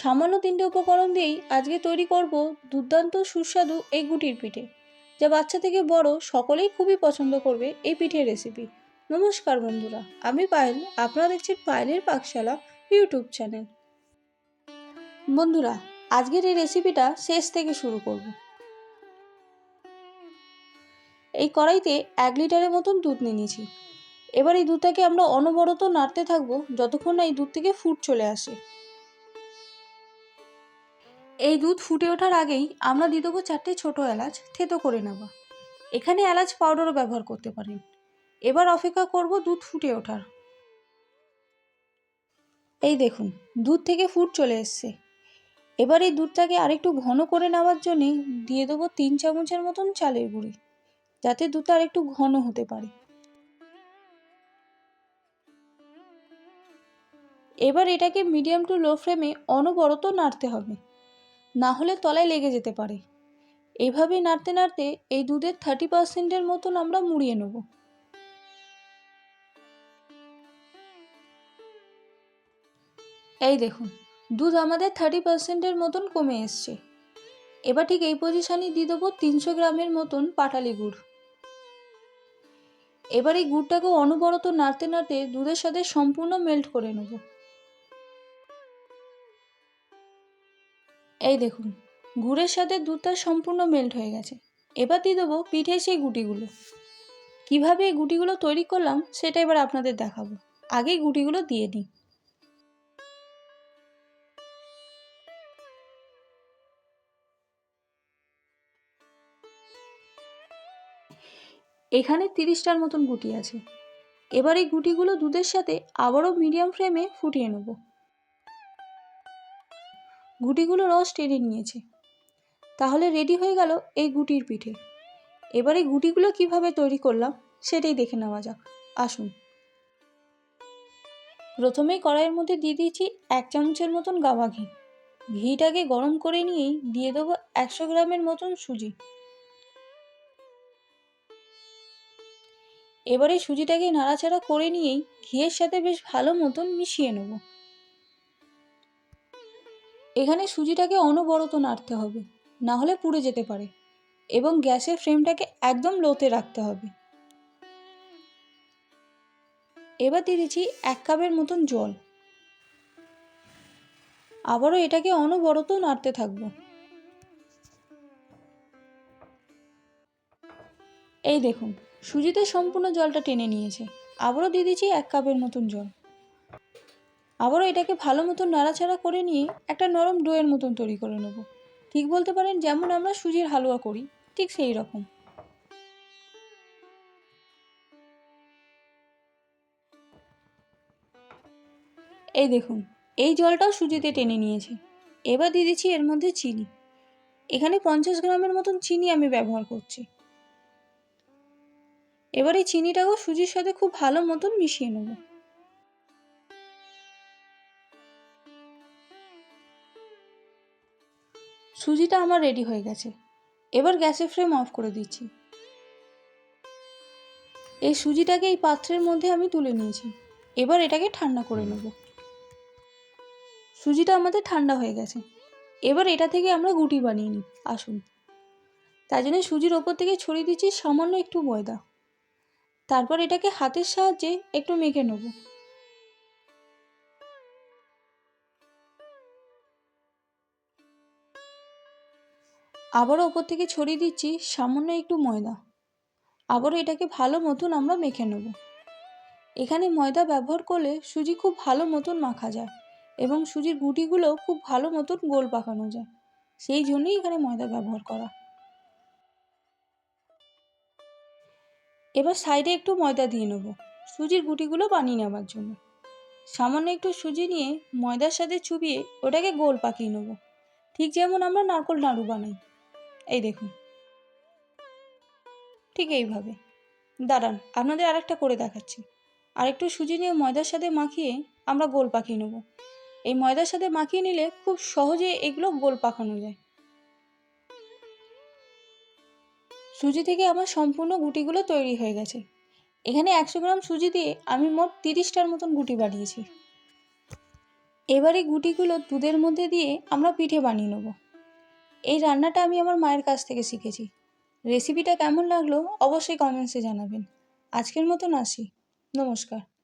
সামান্য তিনটে উপকরণ দিয়েই আজকে তৈরি করব দুর্দান্ত সুস্বাদু এই গুটির পিঠে। যা বাচ্চা থেকে বড় সকলেই খুবই পছন্দ করবে এই পিঠের রেসিপি নমস্কার বন্ধুরা, আমি পায়েল। আপনারা দেখছেন পায়েলের পাকশালা ইউটিউব চ্যানেল। বন্ধুরা, আজকের এই রেসিপিটা শেষ থেকে শুরু করব। এই কড়াইতে এক লিটারের মতন দুধ নিয়ে নিয়েছি। এবার এই দুধটাকে আমরা অনবরত নাড়তে থাকব যতক্ষণ না এই দুধ থেকে ফুট চলে আসে। এই দুধ ফুটে ওঠার আগেই আমরা দিয়ে দেবো চারটে ছোটো এলাচ থেতো করে নেব। এখানে এলাচ পাউডারও ব্যবহার করতে পারেন। এবার অপেক্ষা করব দুধ ফুটে ওঠার। এই দেখুন, দুধ থেকে ফুট চলে এসছে। এবার এই দুধটাকে আরেকটু ঘন করে নেওয়ার জন্যে দিয়ে দেবো তিন চামচের মতন চালের গুঁড়ি, যাতে দুধটা আরেকটু ঘন হতে পারে। এবার এটাকে মিডিয়াম টু লো ফ্লেমে অনবরত নাড়তে হবে। না হলে তলায় লেগে যেতে পারে। এইভাবে নাড়তে নাড়তে এই দুধের থার্টি পার্সেন্টের মতন আমরা মুড়িয়ে নেব। এই দেখুন, দুধ আমাদের থার্টি পার্সেন্টের মতন কমে এসছে। এবার ঠিক এই পজিশানে দিয়ে দেবো তিনশো গ্রামের মতন পাটালি গুড়। এবার এই গুড়টাকে অনবরত নাড়তে নাড়তে দুধের সাথে সম্পূর্ণ মেল্ট করে নেব। এই দেখুন, গুড়ের সাথে দুধটা সম্পূর্ণ মেল্ট হয়ে গেছে। এবার দিয়ে দেবো পিঠে সেই গুটিগুলো। কীভাবে এই গুটিগুলো তৈরি করলাম, সেটা এবার আপনাদের দেখাবো। আগেই গুটিগুলো দিয়ে দিই। এখানে তিরিশটার মতন গুটি আছে। এবার এই গুটিগুলো দুধের সাথে আবারও মিডিয়াম ফ্লেমে ফুটিয়ে নেব। গুটিগুলো রস টেনে নিয়েছে। তাহলে রেডি হয়ে গেল এই গুটির পিঠে। এবার গুটিগুলো কীভাবে তৈরি করলাম সেটাই দেখে নেওয়া যাক। আসুন। প্রথমেই কড়াইয়ের মধ্যে দিয়ে দিয়েছি এক চামচের মতন গাওয়া ঘি। ঘিটাকে গরম করে নিয়েই দিয়ে দেবো একশো গ্রামের মতন সুজি। এবারে সুজিটাকে নাড়াচাড়া করে নিয়েই ঘিয়ের সাথে বেশ ভালো মতন মিশিয়ে নেব। এখানে সুজিটাকে অনবরত নাড়তে হবে, না হলে পুড়ে যেতে পারে এবং গ্যাসের ফ্লেমটাকে একদম লোতে রাখতে হবে। এবার দিয়ে দিচ্ছি এক কাপের মতন জল। আবারও এটাকে অনবরত নাড়তে থাকব। এই দেখুন, সুজিতে সম্পূর্ণ জলটা টেনে নিয়েছে। আবারও দিয়ে দিচ্ছি এক কাপের মতন জল। আবারও এটাকে ভালো মতন নাড়াচাড়া করে নিয়ে একটা নরম ডোয়ের মতন তৈরি করে নেব। ঠিক বলতে পারেন যেমন আমরা সুজির হালুয়া করি, ঠিক সেই রকম। এই দেখুন, এই জলটাও সুজিতে টেনে নিয়েছে। এবার দিয়ে দিচ্ছি এর মধ্যে চিনি। এখানে পঞ্চাশ গ্রামের মতন চিনি আমি ব্যবহার করছি। এবার এই চিনিটাকেও সুজির সাথে খুব ভালো মতন মিশিয়ে নেব। সুজিটা আমার রেডি হয়ে গেছে। এবার গ্যাসের ফ্লেম অফ করে দিচ্ছি। এই সুজিটাকে এই পাত্রের মধ্যে আমি তুলে নিয়েছি। এবার এটাকে ঠান্ডা করে নেব। সুজিটা আমাদের ঠান্ডা হয়ে গেছে। এবার এটা থেকে আমরা গুটি বানিয়ে নিই। আসুন। তাই জন্য সুজির ওপর থেকে ছড়িয়ে দিচ্ছি সামান্য একটু ময়দা। তারপর এটাকে হাতের সাহায্যে একটু মেখে নেব। আবারও ওপর থেকে ছড়িয়ে দিচ্ছি, সামান্য একটু ময়দা। আবারও এটাকে ভালো মতন আমরা মেখে নেব। এখানে ময়দা ব্যবহার করলে সুজি খুব ভালো মতন মাখা যায় এবং সুজির গুটিগুলো খুব ভালো মতন গোল পাকানো যায়। সেই জন্যই এখানে ময়দা ব্যবহার করা। এবার সাইডে একটু ময়দা দিয়ে নেব, সুজির গুটিগুলো বানিয়ে নেওয়ার জন্য। সামান্য একটু সুজি নিয়ে ময়দার সাথে চুবিয়ে ওটাকে গোল পাকিয়ে নেব। ঠিক যেমন আমরা নারকল নাড়ু বানাই। এই দেখুন। ঠিক এইভাবে। দাঁড়ান, আপনাদের আরেকটা করে দেখাচ্ছি। আরেকটু সুজি নিয়ে ময়দার সাথে মাখিয়ে আমরা গোল পাকিয়ে নেব। এই ময়দার সাথে মাখিয়ে নিলে খুব সহজে এগুলো গোল পাকানো যায়। সুজি থেকে আমার সম্পূর্ণ গুটিগুলো তৈরি হয়ে গেছে। এখানে একশো গ্রাম সুজি দিয়ে আমি মোট তিরিশটার মতন গুটি বানিয়েছি। এবার গুটিগুলো দুধের মধ্যে দিয়ে আমরা পিঠে বানিয়ে নেব। এই রান্নাটা আমি আমার মায়ের কাছ থেকে শিখেছি। রেসিপিটা কেমন লাগল অবশ্যই কমেন্টসে জানাবেন। আজকের মতন আসি। নমস্কার।